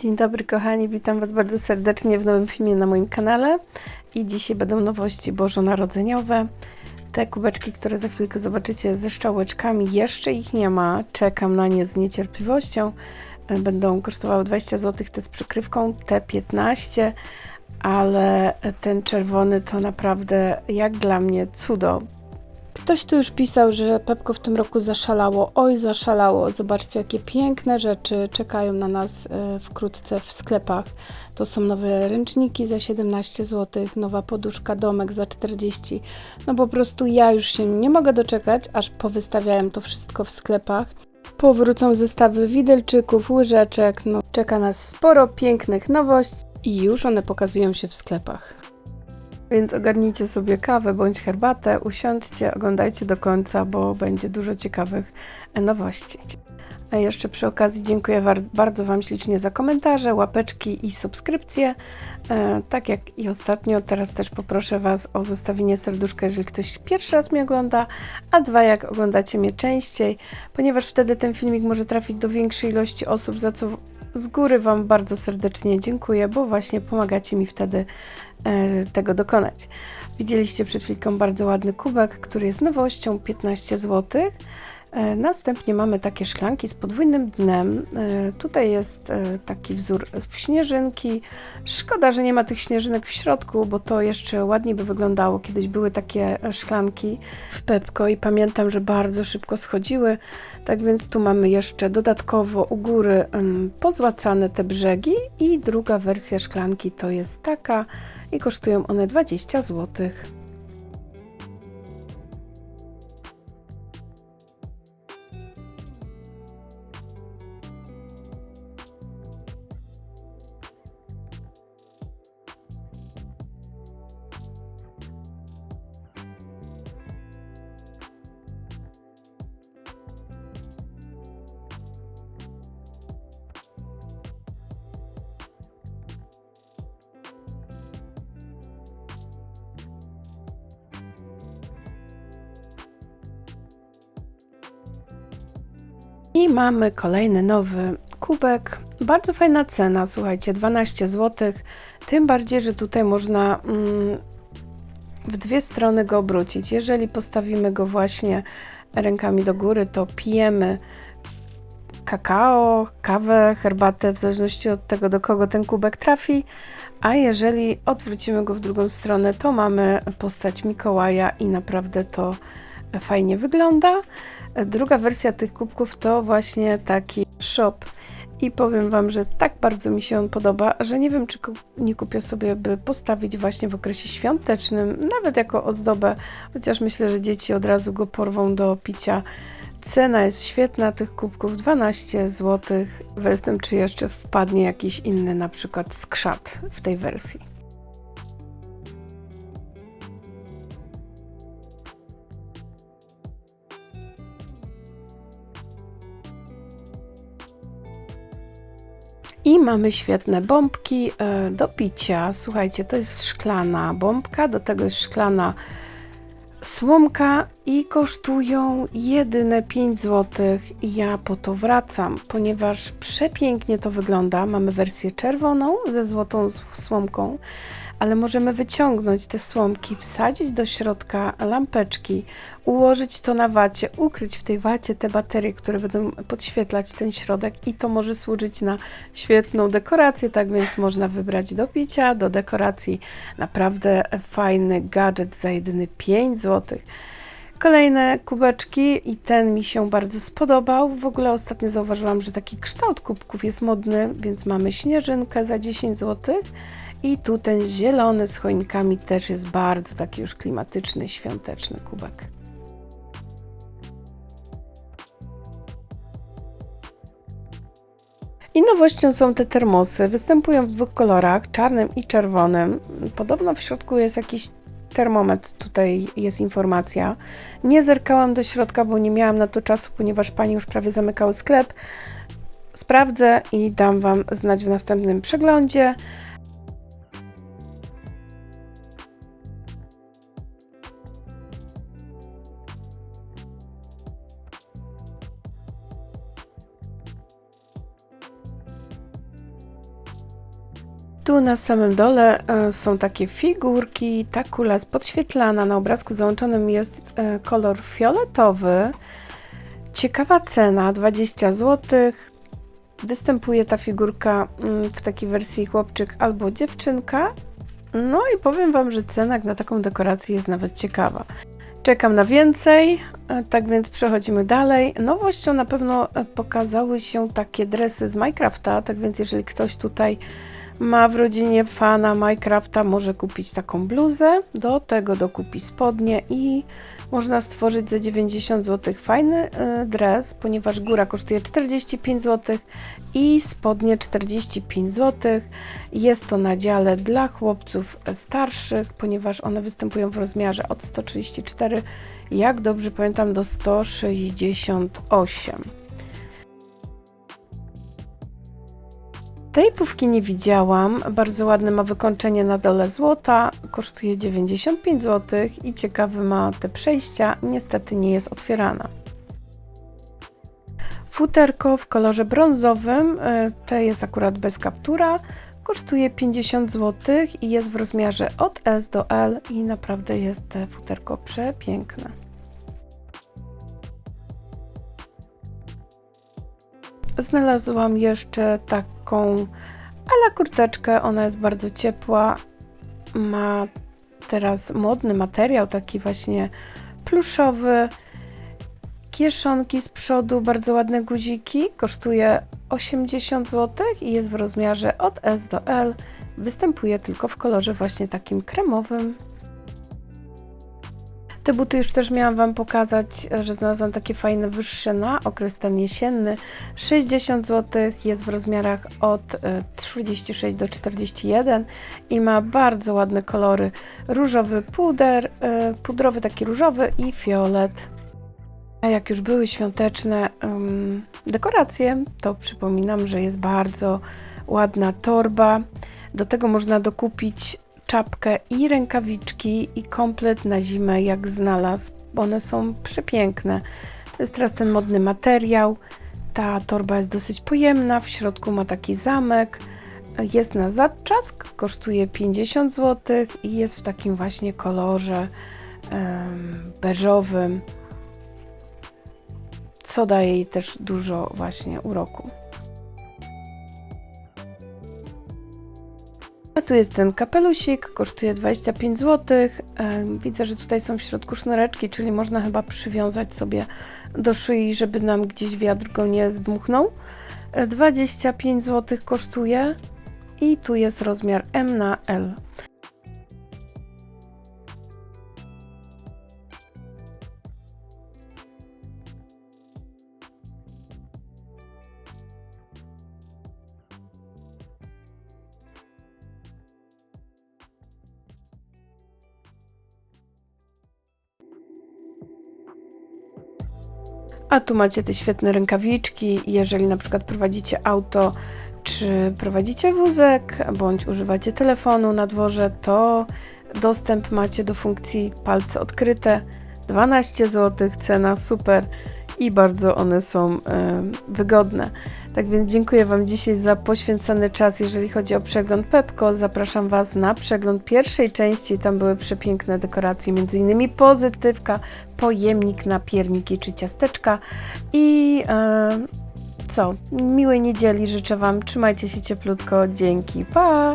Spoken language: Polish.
Dzień dobry kochani, witam Was bardzo serdecznie w nowym filmie na moim kanale i dzisiaj będą nowości bożonarodzeniowe. Te kubeczki, które za chwilkę zobaczycie ze szczałeczkami, jeszcze ich nie ma, czekam na nie z niecierpliwością. E, Będą kosztowały 20 zł, te z przykrywką, te 15 ale ten czerwony to naprawdę jak dla mnie cudo. Ktoś tu już pisał, że Pepko w tym roku zaszalało. Oj, zaszalało. Zobaczcie, jakie piękne rzeczy czekają na nas e, wkrótce w sklepach. To są nowe ręczniki za 17 zł, nowa poduszka domek za 40. No po prostu ja już się nie mogę doczekać, aż powystawiałem to wszystko w sklepach. Powrócą zestawy widelczyków, łyżeczek. No, czeka nas sporo pięknych nowości i już one pokazują się w sklepach. Więc ogarnijcie sobie kawę bądź herbatę, usiądźcie, oglądajcie do końca, bo będzie dużo ciekawych e, nowości. A jeszcze przy okazji dziękuję bardzo Wam ślicznie za komentarze, łapeczki i subskrypcje. E, tak jak i ostatnio, teraz też poproszę Was o zostawienie serduszka, jeżeli ktoś pierwszy raz mnie ogląda, a dwa, jak oglądacie mnie częściej, ponieważ wtedy ten filmik może trafić do większej ilości osób, za co z góry Wam bardzo serdecznie dziękuję, bo właśnie pomagacie mi wtedy tego dokonać. Widzieliście przed chwilką bardzo ładny kubek, który jest nowością 15 zł. E, Następnie mamy takie szklanki z podwójnym dnem. E, Tutaj jest e, taki wzór w śnieżynki. Szkoda, że nie ma tych śnieżynek w środku, bo to jeszcze ładniej by wyglądało. Kiedyś były takie szklanki w Pepko i pamiętam, że bardzo szybko schodziły. Tak więc tu mamy jeszcze dodatkowo u góry pozłacane te brzegi i druga wersja szklanki to jest taka i kosztują one 20 zł. I mamy kolejny nowy kubek. Bardzo fajna cena, słuchajcie, 12 zł. Tym bardziej, że tutaj można mm, w dwie strony go obrócić. Jeżeli postawimy go właśnie rękami do góry, to pijemy kakao, kawę, herbatę, w zależności od tego, do kogo ten kubek trafi. A jeżeli odwrócimy go w drugą stronę, to mamy postać Mikołaja i naprawdę to fajnie wygląda. Druga wersja tych kubków to właśnie taki shop. I powiem Wam, że tak bardzo mi się on podoba, że nie wiem, czy nie kupię sobie, by postawić właśnie w okresie świątecznym, nawet jako ozdobę, chociaż myślę, że dzieci od razu go porwą do picia. Cena jest świetna tych kubków 12 zł. Westym, czy jeszcze wpadnie jakiś inny, na przykład skrzat w tej wersji. I mamy świetne bombki e, do picia. Słuchajcie, to jest szklana bombka, do tego jest szklana słomka i kosztują jedyne 5 zł. Ja po to wracam, ponieważ przepięknie to wygląda. Mamy wersję czerwoną ze złotą słomką, ale możemy wyciągnąć te słomki, wsadzić do środka lampeczki, ułożyć to na wacie, ukryć w tej wacie te baterie, które będą podświetlać ten środek i to może służyć na świetną dekorację, tak więc można wybrać do picia, do dekoracji. Naprawdę fajny gadżet za jedyny 5 zł. Kolejne kubeczki i ten mi się bardzo spodobał. W ogóle ostatnio zauważyłam, że taki kształt kubków jest modny, więc mamy śnieżynkę za 10 zł. I tu ten zielony z choinkami też jest bardzo taki już klimatyczny, świąteczny kubek. I nowością są te termosy. Występują w dwóch kolorach, czarnym i czerwonym. Podobno w środku jest jakiś termometr, tutaj jest informacja. Nie zerkałam do środka, bo nie miałam na to czasu, ponieważ pani już prawie zamykały sklep. Sprawdzę i dam Wam znać w następnym przeglądzie. Tu na samym dole e, są takie figurki. Ta kula jest podświetlana. Na obrazku załączonym jest e, kolor fioletowy. Ciekawa cena 20 zł. Występuje ta figurka mm, w takiej wersji chłopczyk albo dziewczynka. No i powiem Wam, że cena na taką dekorację jest nawet ciekawa. Czekam na więcej, e, tak więc przechodzimy dalej. Nowością na pewno pokazały się takie dresy z Minecrafta, tak więc jeżeli ktoś tutaj ma w rodzinie fana Minecrafta, może kupić taką bluzę, do tego dokupi spodnie i można stworzyć za 90 zł fajny y, dres, ponieważ góra kosztuje 45 zł i spodnie 45 zł. Jest to na dziale dla chłopców starszych, ponieważ one występują w rozmiarze od 134, jak dobrze pamiętam, do 168. Tej pówki nie widziałam. Bardzo ładne ma wykończenie na dole złota. Kosztuje 95 zł i ciekawy ma te przejścia. Niestety nie jest otwierana. Futerko w kolorze brązowym. e, Te jest akurat bez kaptura. Kosztuje 50 zł i jest w rozmiarze od S do L i naprawdę jest te futerko przepiękne. Znalazłam jeszcze taką ala kurteczkę. Ona jest bardzo ciepła. Ma teraz modny materiał, taki właśnie pluszowy. Kieszonki z przodu, bardzo ładne guziki. Kosztuje 80 zł i jest w rozmiarze od S do L. Występuje tylko w kolorze właśnie takim kremowym. Te buty już też miałam Wam pokazać, że znalazłam takie fajne, wyższe na okres ten jesienny. 60 zł, jest w rozmiarach od e, 36 do 41 i ma bardzo ładne kolory. Różowy puder, e, pudrowy taki różowy i fiolet. A jak już były świąteczne em, dekoracje, to przypominam, że jest bardzo ładna torba. Do tego można dokupić czapkę i rękawiczki i komplet na zimę jak znalazł. One są przepiękne. To jest teraz ten modny materiał. Ta torba jest dosyć pojemna, w środku ma taki zamek. Jest na zatrzask, kosztuje 50 zł i jest w takim właśnie kolorze em, beżowym, co daje jej też dużo właśnie uroku. A tu jest ten kapelusik, kosztuje 25 zł. Widzę, że tutaj są w środku sznureczki, czyli można chyba przywiązać sobie do szyi, żeby nam gdzieś wiatr go nie zdmuchnął. E, 25 zł kosztuje i tu jest rozmiar M na L. A tu macie te świetne rękawiczki. Jeżeli na przykład prowadzicie auto, czy prowadzicie wózek, bądź używacie telefonu na dworze, to dostęp macie do funkcji palce odkryte. 12 zł, cena super i bardzo one są e, wygodne. Tak więc dziękuję Wam dzisiaj za poświęcony czas, jeżeli chodzi o przegląd Pepko. Zapraszam Was na przegląd pierwszej części. Tam były przepiękne dekoracje, m.in. pozytywka, pojemnik na pierniki czy ciasteczka. I e, co? Miłej niedzieli życzę Wam. Trzymajcie się cieplutko. Dzięki. Pa!